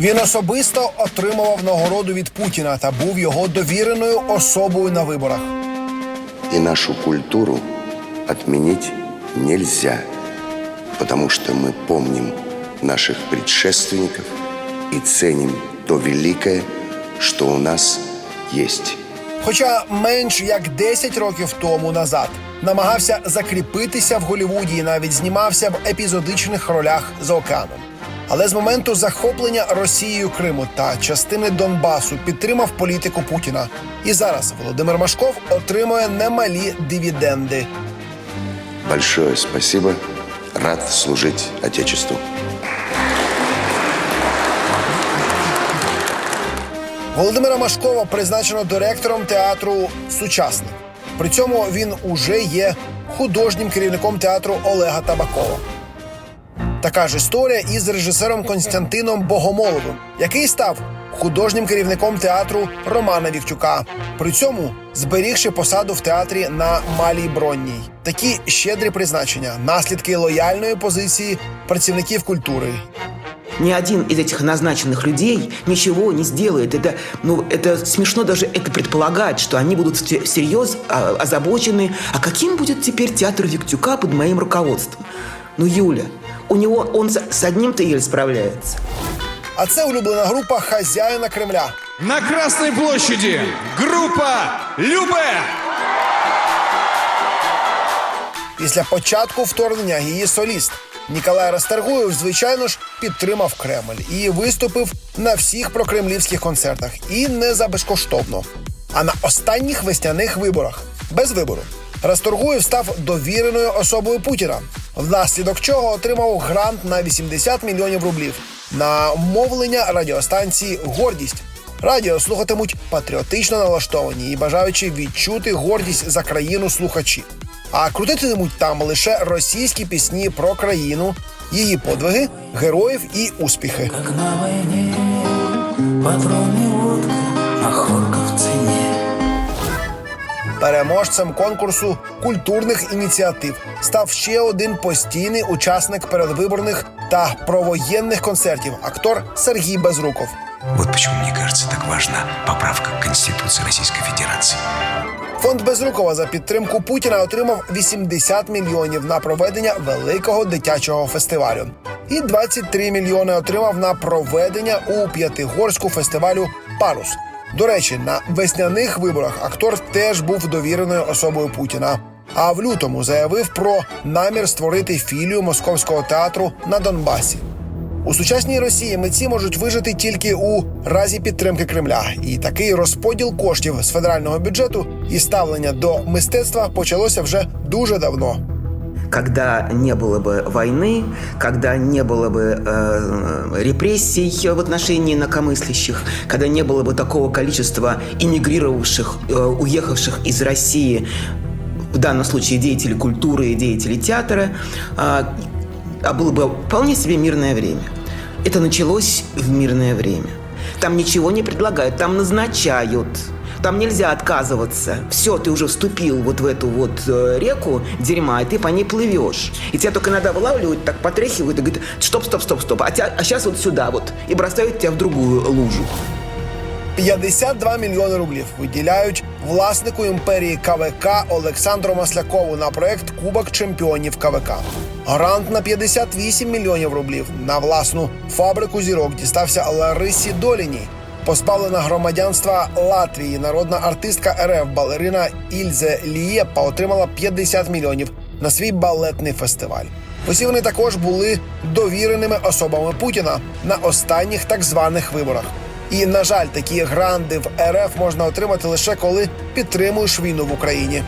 Він особисто отримував нагороду від Путіна та був його довіреною особою на виборах. И нашу культуру отменить нельзя, потому что мы помним наших предшественников и ценим то великое, что у нас есть. Хоча менш як 10 років тому назад намагався закріпитися в Голлівуді і навіть знімався в епізодичних ролях за океаном. Але з моменту захоплення Росією Криму та частини Донбасу підтримав політику Путіна. І зараз Володимир Машков отримує немалі дивіденди. Большое спасибо. Рад служить Отечеству. Володимира Машкова призначено директором театру Сучасник. При цьому він уже є художнім керівником театру Олега Табакова. Така ж історія із режисером Константином Богомоловим, який став художнім керівником театру Романа Вівчука. При цьому зберігши посаду в театрі на Малій Бронній. Такі щедрі призначення, наслідки лояльної позиції працівників культури, Ни один из этих назначенных людей ничего не сделает. Это, ну, это смешно даже это предполагать, что они будут все- всерьез а, озабочены. А каким будет теперь театр Виктюка под моим руководством? Ну, Юля, у него он с, с одним-то еле справляется. А це улюблена група хазяїна Кремля. На Красной площади группа Любе. Після початку вторгнення її соліст Ніколай Расторгуєв, звичайно ж, підтримав Кремль і виступив на всіх прокремлівських концертах. І не за безкоштовно. А на останніх весняних виборах без вибору Расторгуєв став довіреною особою Путіна, внаслідок чого отримав грант на 80 мільйонів рублів на мовлення радіостанції Гордість. Радіо слухатимуть патріотично налаштовані і бажаючи відчути гордість за країну слухачі. А крутитимуть там лише російські пісні про країну, її подвиги, героїв і успіхи. Как на войне патроны водка, махорка в цене. Переможцем конкурсу культурних ініціатив став ще один постійний учасник передвиборних та провоєнних концертів актор Сергій Безруков. Вот почему мне кажется так важна поправка к Конституции Российской Федерации. Фонд Безрукова за підтримку Путіна отримав 80 мільйонів на проведення великого дитячого фестивалю. І 23 мільйони отримав на проведення у П'ятигорську фестивалю Парус. До речі, на весняних виборах актор теж був довіреною особою Путіна. А в лютому заявив про намір створити філію московського театру на Донбасі. У сучасній Росії митці можуть вижити тільки у разі підтримки Кремля, і такий розподіл коштів з федерального бюджету і ставлення до мистецтва почалося вже дуже давно. Когда не было бы войны, когда не было бы э, репрессий в отношении инакомыслящих, когда не было бы такого количества эмигрировавших, э, уехавших из России, в данном случае деятелей культуры и деятелей театра, а, а было бы вполне себе мирное время. Это началось в мирное время. Там ничего не предлагают, там назначают. Там нельзя отказываться. Все, ты уже вступил вот в эту вот э, реку дерьма, и ты по ней плывешь. И тебя только иногда вылавливают, так потряхивают и говорят, стоп, стоп, стоп, стоп, а, тебя- а сейчас вот сюда вот. И бросают тебя в другую лужу. 52 мільйони рублів виділяють власнику імперії КВК Олександру Маслякову на проект Кубок чемпіонів КВК. Грант на 58 мільйонів рублів на власну фабрику зірок дістався Ларисі Доліній. Позбавлена громадянства Латвії народна артистка РФ балерина Ільзе Лієпа отримала 50 мільйонів на свій балетний фестиваль. Усі вони також були довіреними особами Путіна на останніх так званих виборах. І на жаль, такі гранди в РФ можна отримати лише коли підтримуєш війну в Україні.